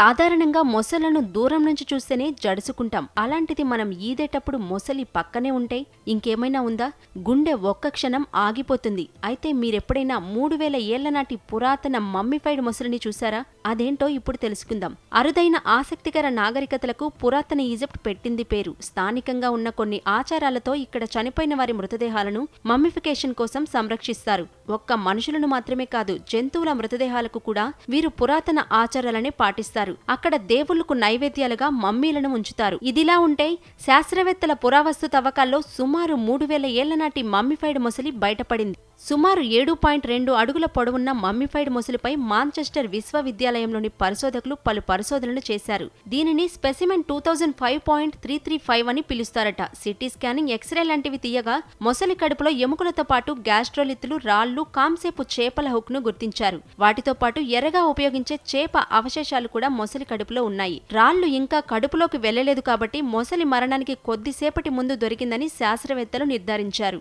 సాధారణంగా మొసళ్ళను దూరం నుంచి చూస్తేనే జడుసుకుంటాం. అలాంటిది మనం ఈదేటప్పుడు మొసలి పక్కనే ఉంటే ఇంకేమైనా ఉందా? గుండె ఒక్క క్షణం ఆగిపోతుంది. అయితే మీరెప్పుడైనా మూడు వేల ఏళ్ళ నాటి పురాతన మమ్మిఫైడ్ మొసలిని చూసారా అదేంటో ఇప్పుడు తెలుసుకుందాం. అరుదైన ఆసక్తికర నాగరికతలకు పురాతన ఈజిప్ట్ పెట్టింది పేరు. స్థానికంగా ఉన్న కొన్ని ఆచారాలతో ఇక్కడ చనిపోయిన వారి మృతదేహాలను మమ్మిఫికేషన్ కోసం సంరక్షిస్తారు. ఒక్క మనుషులను మాత్రమే కాదు జంతువుల మృతదేహాలకు కూడా వీరు పురాతన ఆచారాలనే పాటిస్తారు. అక్కడ దేవుళ్ళకు నైవేద్యాలుగా మమ్మీలను ఉంచుతారు. ఇదిలా ఉంటే శాస్త్రవేత్తల పురావస్తు తవ్వకాల్లో సుమారు మూడు వేల ఏళ్ళ నాటి మమ్మిఫైడ్ మొసలి బయటపడింది. సుమారు ఏడు పాయింట్ రెండు అడుగుల పొడవున్న మమ్మిఫైడ్ మొసలిపై మాంచెస్టర్ విశ్వవిద్యాలయంలోని పరిశోధకులు పలు పరిశోధనలు చేశారు. దీనిని specimen two thousand five point three three five అని పిలుస్తారట. సిటీ స్కానింగ్ ఎక్స్రే లాంటివి తీయగా మొసలి కడుపులో ఎముకలతో పాటు గ్యాస్ట్రోలిత్తులు రాళ్ళు కాంసేపు చేపల హుక్ను గుర్తించారు. వాటితో పాటు ఎర్రగా ఉపయోగించే చేప అవశేషాలు కూడా మొసలి కడుపులో ఉన్నాయి. రాళ్ళు ఇంకా కడుపులోకి వెళ్ళలేదు కాబట్టి మొసలి మరణానికి కొద్దిసేపటి ముందు దొరికిందని శాస్త్రవేత్తలు నిర్ధారించారు.